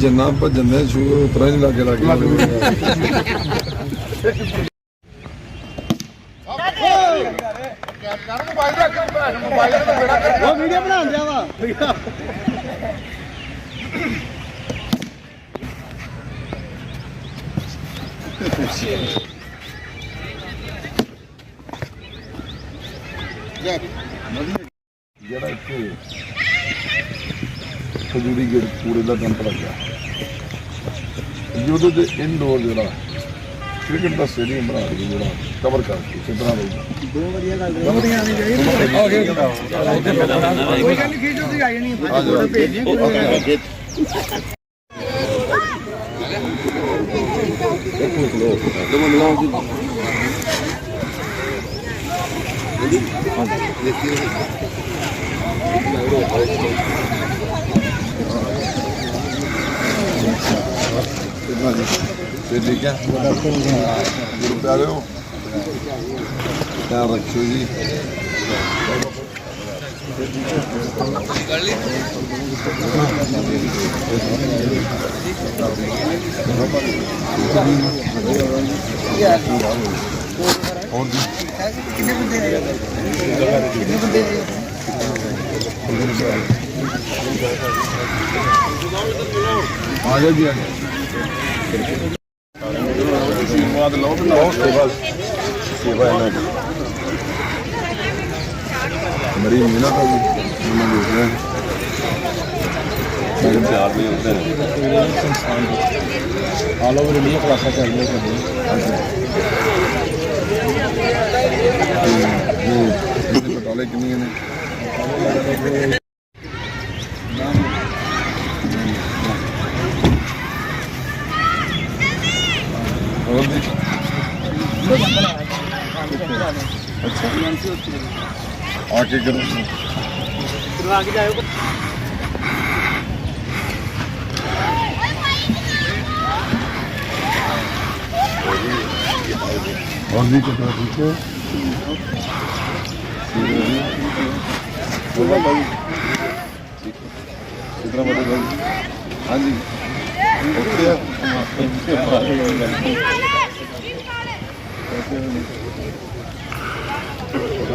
ਜਿੰਨਾ ਭੱਜਣ ਦੇ ਸ਼ੂ ਉਤਰਾ ਨਹੀਂ ਲੱਗੇ ਲੱਗੇ। ਉਹ ਵੀਡੀਓ ਬਣਾਉਣ ਦਿਆ ਵਾ। ਜਿਹੜਾ ਖਜੂਰੀ ਗੇਟ ਕੂੜੇ ਦਾ ਡੰਪ ਲੱਗਾ ਜਿਹਦੇ ਦੇ ਇਨਡੋਰ ਜਿਹੜਾ ਕ੍ਰਿਕਟ ਦਾ ਸਟੇਡੀਅਮ ਬਣਾ ਕੇ ਜਿਹੜਾ ਕਵਰ ਕਰਕੇ ਸਿੱਧਰਾ ਰਹੂਗਾ ਦੋ ਵਧੀਆ ਗੱਲ ਵਧੀਆ ਨਹੀਂ ਜਾਈ ਕੋਈ ਗੱਲ ਨਹੀਂ ਦੀ ਆਈ ਨਹੀਂ ਫੋਟੋ ਭੇਜ ਜੀ ਕਿੰਨੇ ਬੰਦੇ ਆਏ ਕਿੰਨੇ ਬੰਦੇ ਆਏ ਆ ਜਾਓ ਜੀ ਆ ਜਾਓ ਆਸ਼ੀਰਵਾਦ ਲਓ ਲਓ ਸੇਵਾ ਸੇਵਾ ਇਹਨਾਂ ਦੀ। ਮੇਰੀ ਮਿਹਨਤ ਹੈ ਜੀ। ਮੈਂ ਦੇਖ ਰਿਹਾ ਮੇਰੇ ਪਿਆਰ ਨਹੀਂ ਹੁੰਦੇ ਆਲ ਓਵਰ ਇੰਡੀਆ ਕਲਾਸਾਂ ਚੱਲ ਰਹੀਆਂ ਇਹ ਬਟਾਲੇ ਕਿੰਨੀਆਂ ਨੇ ਹੋਰ ਜੀ ਆ ਕੇ ਕਰੋ ਕਰਵਾ ਕੇ ਜਾਇਓ ਹੋਰ ਜੀ ਕਿਦਾਂ ਠੀਕ ਹੋ ਬੋਲੋ ਭਾਈ ਕਿਦਾਂ ਬੜੇ ਭਾਈ ਹਾਂਜੀ ਓਕੇ ਭਾਈ ਆਵਾ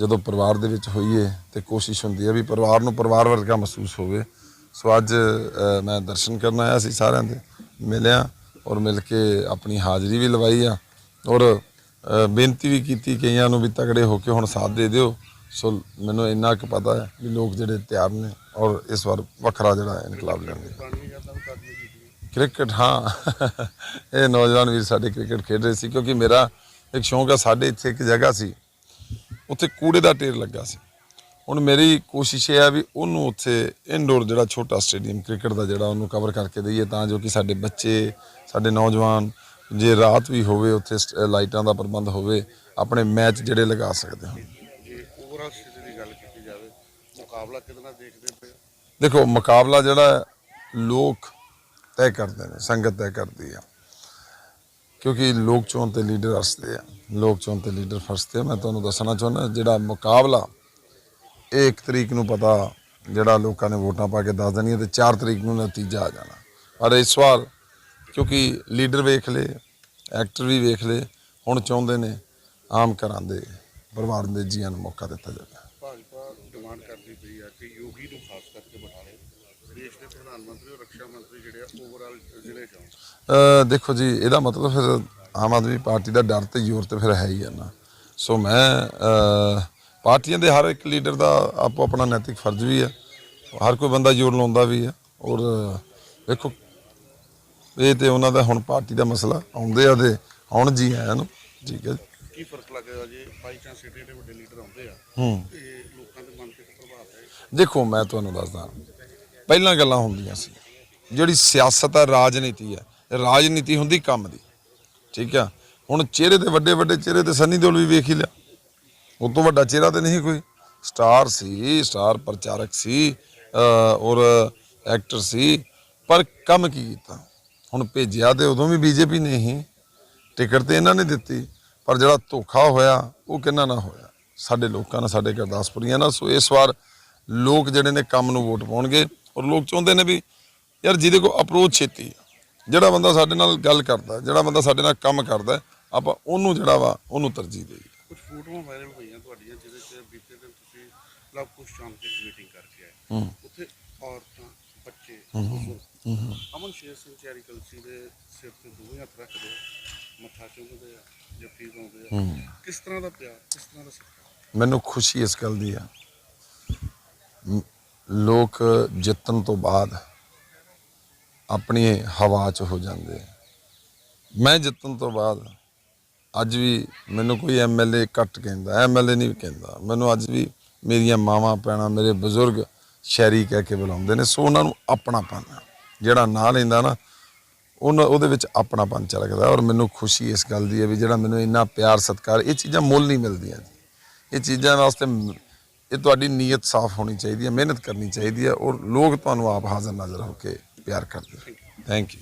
ਜਦੋਂ ਪਰਿਵਾਰ ਦੇ ਵਿੱਚ ਹੋਈਏ ਤੇ ਕੋਸ਼ਿਸ਼ ਹੁੰਦੀ ਹੈ ਵੀ ਪਰਿਵਾਰ ਨੂੰ ਪਰਿਵਾਰ ਵਰਗਾ ਮਹਿਸੂਸ ਹੋਵੇ। ਸੋ ਅੱਜ ਮੈਂ ਦਰਸ਼ਨ ਕਰਨ ਆਇਆ ਸੀ ਸਾਰਿਆਂ ਦੇ, ਮਿਲਿਆ ਔਰ ਮਿਲ ਕੇ ਆਪਣੀ ਹਾਜ਼ਰੀ ਵੀ ਲਵਾਈ ਆ ਔਰ ਬੇਨਤੀ ਵੀ ਕੀਤੀ ਕਈਆਂ ਨੂੰ ਵੀ ਤਗੜੇ ਹੋ ਕੇ ਹੁਣ ਸਾਥ ਦੇ ਦਿਓ। ਸੋ ਮੈਨੂੰ ਇੰਨਾ ਕੁ ਪਤਾ ਹੈ ਵੀ ਲੋਕ ਜਿਹੜੇ ਤਿਆਰ ਨੇ ਔਰ ਇਸ ਵਾਰ ਵੱਖਰਾ ਜਿਹੜਾ ਇਨਕਲਾਬ ਲੈਣਗੇ। ਕ੍ਰਿਕਟ, ਹਾਂ। ਇਹ ਨੌਜਵਾਨ ਵੀਰ ਸਾਡੇ ਕ੍ਰਿਕਟ ਖੇਡ ਰਹੇ ਸੀ ਕਿਉਂਕਿ ਮੇਰਾ ਇੱਕ ਸ਼ੌਂਕ ਆ, ਸਾਡੇ ਇੱਥੇ ਇੱਕ ਜਗ੍ਹਾ ਸੀ। ਉੱਥੇ ਕੂੜੇ ਦਾ ਢੇਰ ਲੱਗਾ ਸੀ। ਹੁਣ ਮੇਰੀ ਕੋਸ਼ਿਸ਼ ਇਹ ਆ ਵੀ ਉਹਨੂੰ ਉੱਥੇ ਇਨਡੋਰ ਜਿਹੜਾ ਛੋਟਾ ਸਟੇਡੀਅਮ ਕ੍ਰਿਕਟ ਦਾ ਜਿਹੜਾ ਉਹਨੂੰ ਕਵਰ ਕਰਕੇ ਦਈਏ ਤਾਂ ਜੋ ਕਿ ਸਾਡੇ ਬੱਚੇ ਸਾਡੇ ਨੌਜਵਾਨ ਜੇ ਰਾਤ ਵੀ ਹੋਵੇ ਉੱਥੇ ਲਾਈਟਾਂ ਦਾ ਪ੍ਰਬੰਧ ਹੋਵੇ ਆਪਣੇ ਮੈਚ ਜਿਹੜੇ ਲਗਾ ਸਕਦੇ ਹਨ ਜੇ ਓਵਰਆਲ ਸਥਿਤੀ ਦੀ ਗੱਲ ਕੀਤੀ ਜਾਵੇ ਮੁਕਾਬਲਾ ਕਿਹਦੇ ਨਾਲ ਦੇਖਦੇ ਪਏ ਹੋ? ਦੇਖੋ ਮੁਕਾਬਲਾ ਜਿਹੜਾ ਲੋਕ ਤੈਅ ਕਰਦੇ ਨੇ ਸੰਗਤ ਤੈਅ ਕਰਦੀ ਆ। ਕਿਉਂਕਿ ਲੋਕ ਚੋਣ ਤੇ ਲੀਡਰ ਹੱਸਦੇ ਆ, ਲੋਕ ਚੋਣ ਤੇ ਲੀਡਰ ਫਸਦੇ ਆ। ਮੈਂ ਤੁਹਾਨੂੰ ਦੱਸਣਾ ਚਾਹੁੰਦਾ, ਜਿਹੜਾ ਮੁਕਾਬਲਾ ਇਹ ਇੱਕ ਤਰੀਕ ਨੂੰ ਪਤਾ ਜਿਹੜਾ ਲੋਕਾਂ ਨੇ ਵੋਟਾਂ ਪਾ ਕੇ ਦੱਸ ਦੇਣੀਆਂ ਤੇ 4 ਤਰੀਕ ਨੂੰ ਨਤੀਜਾ ਆ ਜਾਣਾ। ਪਰ ਇਸ ਵਾਰ ਕਿਉਂਕਿ ਲੀਡਰ ਵੇਖ ਲਏ, ਐਕਟਰ ਵੀ ਵੇਖ ਲਏ, ਹੁਣ ਚਾਹੁੰਦੇ ਨੇ ਆਮ ਘਰਾਂ ਦੇ ਪਰਿਵਾਰ ਦੇ ਜੀਆਂ ਨੂੰ ਮੌਕਾ ਦਿੱਤਾ ਜਾਵੇ ਭਾਜਪਾ ਡਿਮਾਂਡ ਕਰਦੀ ਪਈ ਆ ਕਿ ਯੋਗੀ ਨੂੰ ਖਾਸ ਕਰਕੇ ਬਿਠਾ ਲਏ ਦੇਸ਼ ਦੇ ਪ੍ਰਧਾਨ ਮੰਤਰੀ ਔਰ ਰੱਖਿਆ ਮੰਤਰੀ ਜਿਹੜੇ ਆ ਓਵਰਆਲ ਜ਼ਿਲ੍ਹੇ ਚੋਂ? ਅ, ਦੇਖੋ ਜੀ ਇਹਦਾ ਮਤਲਬ ਫਿਰ ਆਮ ਆਦਮੀ ਪਾਰਟੀ ਦਾ ਡਰ ਤੇ ਜ਼ੋਰ ਤੇ ਫਿਰ ਹੈ ਹੀ ਆ ਨਾ। ਸੋ ਮੈਂ ਪਾਰਟੀਆਂ ਦੇ ਹਰ ਇੱਕ ਲੀਡਰ ਦਾ ਆਪੋ ਆਪਣਾ ਨੈਤਿਕ ਫਰਜ਼ ਵੀ ਹੈ ਹਰ ਕੋਈ ਬੰਦਾ ਜ਼ੋਰ ਲਾਉਂਦਾ ਵੀ ਹੈ ਔਰ ਦੇਖੋ ਇਹ ਤੇ ਉਹਨਾਂ ਦਾ ਹੁਣ ਪਾਰਟੀ ਦਾ ਮਸਲਾ ਆਉਂਦੇ ਆ ਤੇ ਆਉਣ ਜੀ ਆਇਆਂ ਨੂੰ। ਠੀਕ ਹੈ। ਕੀ ਫ਼ਰਕ ਲੱਗੇਗਾ ਜੇ? ਬਾਈ ਚਾਂਸ ਏਡੇ ਏਡੇ ਵੱਡੇ ਲੀਡਰ ਆਉਂਦੇ ਆ। ਹੂੰ। ਲੋਕਾਂ ਦੇ ਮਨ ਤੇ ਪ੍ਰਭਾਵ ਪਏ ਦੇਖੋ ਮੈਂ ਤੁਹਾਨੂੰ ਦੱਸਦਾ। ਪਹਿਲਾਂ ਗੱਲਾਂ ਹੁੰਦੀਆਂ ਸੀ। ਜਿਹੜੀ ਸਿਆਸਤ ਹੈ, ਰਾਜਨੀਤੀ ਹੈ, ਰਾਜਨੀਤੀ ਹੁੰਦੀ ਕੰਮ ਦੀ, ਠੀਕ ਆ ਹੁਣ ਚਿਹਰੇ ਤੇ ਵੱਡੇ ਵੱਡੇ ਚਿਹਰੇ ਤੇ ਸੰਨੀ ਦਿਓਲ ਵੀ ਵੇਖ ਹੀ ਲਿਆ। ਉਹ ਤੋਂ ਵੱਡਾ ਚਿਹਰਾ ਤੇ ਨਹੀਂ ਕੋਈ। ਸਟਾਰ ਸੀ, ਸਟਾਰ ਪ੍ਰਚਾਰਕ ਸੀ ਔਰ ਐਕਟਰ ਸੀ, ਪਰ ਕੰਮ ਕੀ ਕੀਤਾ? ਹੁਣ ਭੇਜਿਆ ਤੇ ਉਦੋਂ ਵੀ ਬੀਜੇਪੀ ਨੇ ਹੀ। ਟਿਕਟ ਤੇ ਇਹਨਾਂ ਨੇ ਦਿੱਤੀ, ਪਰ ਜਿਹੜਾ ਧੋਖਾ ਹੋਇਆ, ਉਹ ਕਿੰਨਾ ਨਾ ਹੋਇਆ? ਸਾਡੇ ਲੋਕਾਂ ਨਾਲ, ਸਾਡੇ ਗੁਰਦਾਸਪੁਰੀਆਂ ਨਾਲ। ਸੋ ਇਸ ਵਾਰ ਲੋਕ ਜਿਹੜੇ ਨੇ ਕੰਮ ਨੂੰ ਵੋਟ ਪਾਉਣਗੇ, ਔਰ ਲੋਕ ਚਾਹੁੰਦੇ ਨੇ ਵੀ ਯਾਰ ਜਿਹਦੇ ਕੋਲ ਅਪਰੋਚ ਛੇਤੀ ਜਿਹੜਾ ਬੰਦਾ ਸਾਡੇ ਨਾਲ ਗੱਲ ਕਰਦਾ ਜਿਹੜਾ ਬੰਦਾ ਸਾਡੇ ਨਾਲ ਕੰਮ ਕਰਦਾ ਆਪਾਂ ਉਹਨੂੰ ਜਿਹੜਾ ਵਾ ਉਹਨੂੰ ਤਰਜੀਹ ਦੇਈਏ। ਕੁਝ ਫੋਟੋਆਂ ਵਾਇਰਲ ਹੋਈਆਂ ਤੁਹਾਡੀਆਂ ਜਿਹਦੇ 'ਚ ਬੀਤੇ ਦਿਨ ਤੁਸੀਂ ਲਵ ਕੁਸ਼ ਸ਼ਾਮ ਦੀ ਮੀਟਿੰਗ ਕਰਕੇ ਆਏ। ਉੱਥੇ ਔਰਤਾਂ ਬੱਚੇ ਅਮਨ ਸ਼ੇਰ ਸਿੰਘ ਚੈਰੀ ਕਲਸੀ ਦੇ ਸਿਰ ਤੇ ਦੋਵੇਂ ਹੱਥ ਰੱਖਦੇ ਮੱਥਾ ਚੁੰਮਦੇ ਆ ਜੱਫੀ ਪਾਉਂਦੇ ਆ। ਕਿਸ ਤਰ੍ਹਾਂ ਦਾ ਪਿਆਰ ਕਿਸ ਤਰ੍ਹਾਂ ਦਾ ਸਤਿਕਾਰ? ਮੈਨੂੰ ਖੁਸ਼ੀ ਇਸ ਗੱਲ ਦੀ ਆ। ਲੋਕ ਜਿੱਤਣ ਤੋਂ ਬਾਅਦ ਆਪਣੀ ਹਵਾ 'ਚ ਹੋ ਜਾਂਦੇ ਆ। ਮੈਂ ਜਿੱਤਣ ਤੋਂ ਬਾਅਦ ਅੱਜ ਵੀ ਮੈਨੂੰ ਕੋਈ ਐਮਐਲਏ ਕੱਟ ਕਹਿੰਦਾ ਐਮਐਲਏ ਨਹੀਂ ਕਹਿੰਦਾ ਮੈਨੂੰ ਅੱਜ ਵੀ ਮੇਰੀਆਂ ਮਾਵਾਂ ਪੈਣਾ ਮੇਰੇ ਬਜ਼ੁਰਗ ਸ਼ਹਿਰੀ ਕਹਿ ਕੇ ਬੁਲਾਉਂਦੇ ਨੇ ਸੋ ਉਹਨਾਂ ਨੂੰ ਆਪਣਾਪਨ ਆ। ਜਿਹੜਾ ਨਾਂ ਲੈਂਦਾ ਨਾ, ਉਹਨਾਂ ਉਹਦੇ ਵਿੱਚ ਆਪਣਾ ਆਪਣਾਪਨ ਝਲਕਦਾ ਔਰ ਮੈਨੂੰ ਖੁਸ਼ੀ ਇਸ ਗੱਲ ਦੀ ਹੈ ਵੀ ਜਿਹੜਾ ਮੈਨੂੰ ਇੰਨਾ ਪਿਆਰ, ਸਤਿਕਾਰ, ਇਹ ਚੀਜ਼ਾਂ ਮੁੱਲ ਨਹੀਂ ਮਿਲਦੀਆਂ ਜੀ ਇਹ ਚੀਜ਼ਾਂ ਵਾਸਤੇ ਇਹ ਤੁਹਾਡੀ ਨੀਅਤ ਸਾਫ਼ ਹੋਣੀ ਚਾਹੀਦੀ ਹੈ, ਮਿਹਨਤ ਕਰਨੀ ਚਾਹੀਦੀ ਹੈ ਔਰ ਲੋਕ ਤੁਹਾਨੂੰ ਆਪ ਹਾਜ਼ਰ ਨਜ਼ਰ ਹੋ ਕੇ ਪਿਆਰ ਕਰਦੇ ਥੈਂਕ ਯੂ